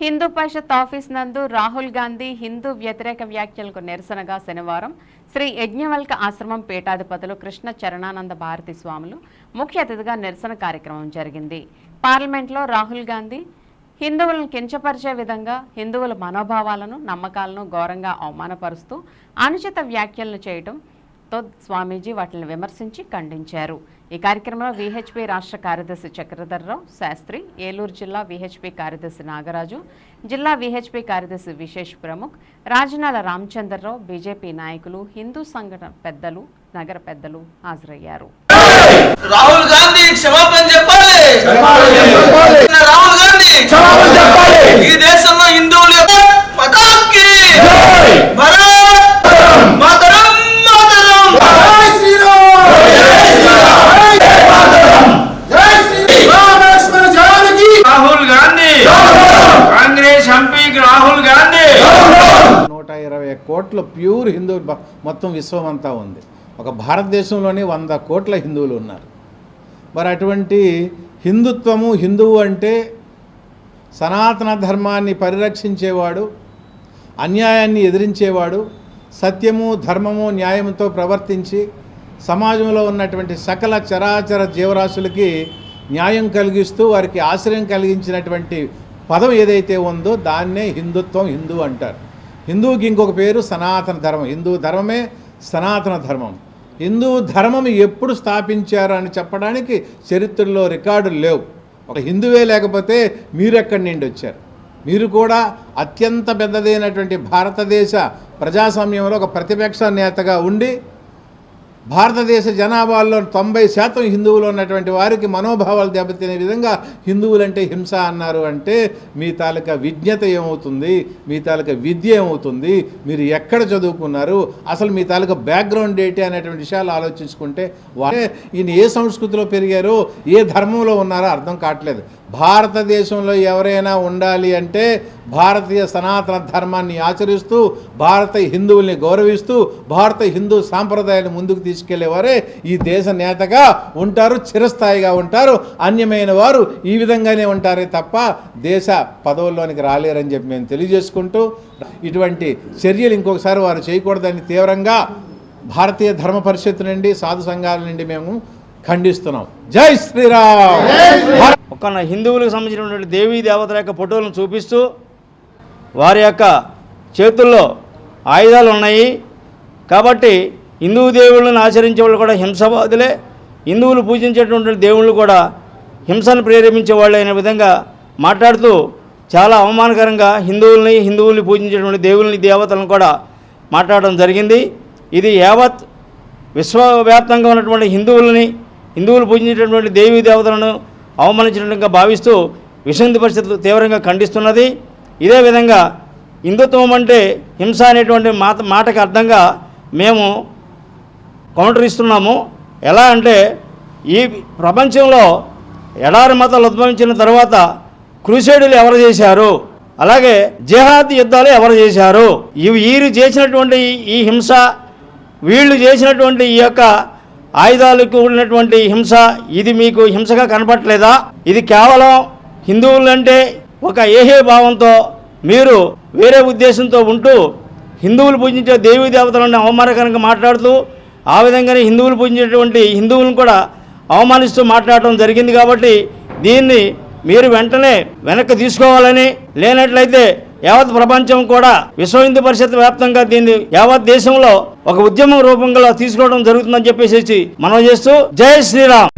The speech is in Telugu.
హిందూ పరిషత్ ఆఫీస్ నందు రాహుల్ గాంధీ హిందూ వ్యతిరేక వ్యాఖ్యలకు నిరసనగా శనివారం శ్రీ యజ్ఞవల్క ఆశ్రమం పీఠాధిపతులు కృష్ణ చరణానంద భారతి స్వాములు ముఖ్య అతిథిగా నిరసన కార్యక్రమం జరిగింది. పార్లమెంట్లో రాహుల్ గాంధీ హిందువులను కించపరిచే విధంగా హిందువుల మనోభావాలను నమ్మకాలను ఘోరంగా అవమానపరుస్తూ అనుచిత వ్యాఖ్యలను చేయటం తో స్వామీజీ వాటిని విమర్శించి ఖండించారు ఈ కార్యక్రమంలో విహెచ్పి రాష్ట్ర కార్యదర్శి చక్రధర్రావు శాస్త్రి ఏలూరు జిల్లా విహెచ్పి కార్యదర్శి నాగరాజు జిల్లా విహెచ్పి కార్యదర్శి విశేష్ ప్రముఖ్ రాజనాల రామచంద్రరావు బీజేపీ నాయకులు హిందూ సంఘటన పెద్దలు నగర పెద్దలు హాజరయ్యారు రాహుల్ గాంధీ క్షమాపణ చెప్పాలి. రాహుల్ గాంధీ క్షమాపణ చెప్పాలి. ఈ దేశంలో హిందువులు యొక్క పతాకి జై. భరత్ మాతరం మాతరం జై శ్రీరామ్ జై శ్రీరామ్ జై మాతరం జై శ్రీరామ్ లక్ష్మణ జానకి రాహుల్ గాంధీ కాంగ్రెస్ ఎంపీకి రాహుల్ గాంధీ నూట ఇరవై కోట్ల ప్యూర్ హిందూ మొత్తం విశ్వం అంతా ఉంది. ఒక భారతదేశంలోనే వంద కోట్ల హిందువులు ఉన్నారు. మరి అటువంటి హిందుత్వము హిందువు అంటే సనాతన ధర్మాన్ని పరిరక్షించేవాడు అన్యాయాన్ని ఎదిరించేవాడు సత్యము ధర్మము న్యాయంతో ప్రవర్తించి సమాజంలో ఉన్నటువంటి సకల చరాచర జీవరాశులకి న్యాయం కలిగిస్తూ వారికి ఆశ్రయం కలిగించినటువంటి పదం ఏదైతే ఉందో దాన్నే హిందుత్వం హిందూ అంటారు. హిందువుకి ఇంకొక పేరు సనాతన ధర్మం. హిందూ ధర్మమే సనాతన ధర్మం. హిందూ ధర్మం ఎప్పుడు స్థాపించారు అని చెప్పడానికి చరిత్రలో రికార్డులు లేవు. ఒక హిందువే లేకపోతే మీరు ఎక్కడి నుండి వచ్చారు? మీరు కూడా అత్యంత పెద్దదైనటువంటి భారతదేశ ప్రజాస్వామ్యంలో ఒక ప్రతిపక్ష నేతగా ఉండి భారతదేశ జనాభాలో తొంభై శాతం హిందువులు ఉన్నటువంటి వారికి మనోభావాలు దెబ్బతినే విధంగా హిందువులంటే హింస అన్నారు అంటే మీ తాలూకా విజ్ఞత ఏమవుతుంది? మీ తాలూకా విద్య ఏమవుతుంది? మీరు ఎక్కడ చదువుకున్నారు? అసలు మీ తాలూకా బ్యాక్గ్రౌండ్ ఏంటి అనేటువంటి విషయాలు ఆలోచించుకుంటే వారే ఈయన ఏ సంస్కృతిలో పెరిగారో ఏ ధర్మంలో ఉన్నారో అర్థం కావట్లేదు. భారతదేశంలో ఎవరైనా ఉండాలి అంటే భారతీయ సనాతన ధర్మాన్ని ఆచరిస్తూ భారత హిందువుల్ని గౌరవిస్తూ భారత హిందూ సాంప్రదాయాన్ని ముందుకు తీసుకెళ్ళేవారే ఈ దేశ నేతగా ఉంటారు చిరస్థాయిగా ఉంటారు. అన్యమైన వారు ఈ విధంగానే ఉంటారే తప్ప దేశ పదవుల్లోనికి రాలేరని చెప్పి మేము తెలియజేసుకుంటూ ఇటువంటి చర్యలు ఇంకొకసారి వారు చేయకూడదని తీవ్రంగా భారతీయ ధర్మ పరిషత్ నుండి సాధు సంఘాల నుండి మేము ఖండిస్తున్నాం. జై శ్రీరామ్! ఒక హిందువులకు సంబంధించినటువంటి దేవీ దేవతల యొక్క ఫోటోలను చూపిస్తూ వారి యొక్క చేతుల్లో ఆయుధాలు ఉన్నాయి. కాబట్టి హిందూ దేవుళ్ళని ఆచరించే వాళ్ళు కూడా హింసవాదులే. హిందువులు పూజించేటువంటి దేవుళ్ళు కూడా హింసను ప్రేరేపించే వాళ్ళు అనే విధంగా మాట్లాడుతూ చాలా అవమానకరంగా హిందువుల్ని హిందువుల్ని పూజించేటువంటి దేవుల్ని దేవతలను కూడా మాట్లాడడం జరిగింది. ఇది యావత్ విశ్వవ్యాప్తంగా ఉన్నటువంటి హిందువులని హిందువులు పూజించేటటువంటి దేవీ దేవతలను అవమానించినట్టుగా భావిస్తూ విశ్వంతి పరిస్థితులు తీవ్రంగా ఖండిస్తున్నది. ఇదే విధంగా హిందుత్వం అంటే హింస అనేటువంటి మాట మాటకు అర్థంగా మేము కౌంటర్ ఇస్తున్నాము. ఎలా అంటే ఈ ప్రపంచంలో ఎడారి మతాలు ఉద్భవించిన తర్వాత క్రూసేడులు ఎవరు చేశారు? అలాగే జిహాద్ యుద్ధాలు ఎవరు చేశారు? ఇవి వీరు చేసినటువంటి ఈ- హింస వీళ్ళు చేసినటువంటి ఈ యొక్క ఆయుధాలకు కూడినటువంటి హింస ఇది మీకు హింసగా కనపట్లేదా ఇది కేవలం హిందువులంటే ఒక ఏహే భావంతో మీరు వేరే ఉద్దేశంతో ఉంటూ హిందువులు పూజించే దేవీ దేవతలను అవమానకరంగా మాట్లాడుతూ ఆ విధంగానే హిందువులు పూజించేటువంటి హిందువులను కూడా అవమానిస్తూ మాట్లాడటం జరిగింది కాబట్టి దీన్ని మీరు వెంటనే వెనక్కి తీసుకోవాలని లేనట్లయితే యావత్ ప్రపంచం కూడా విశ్వ హిందూ పరిషత్ వ్యాప్తంగా దీన్ని యావత్ దేశంలో ఒక ఉద్యమం రూపంగా తీసుకోవడం జరుగుతుందని చెప్పేసి మనం చేస్తూ జై శ్రీరామ్.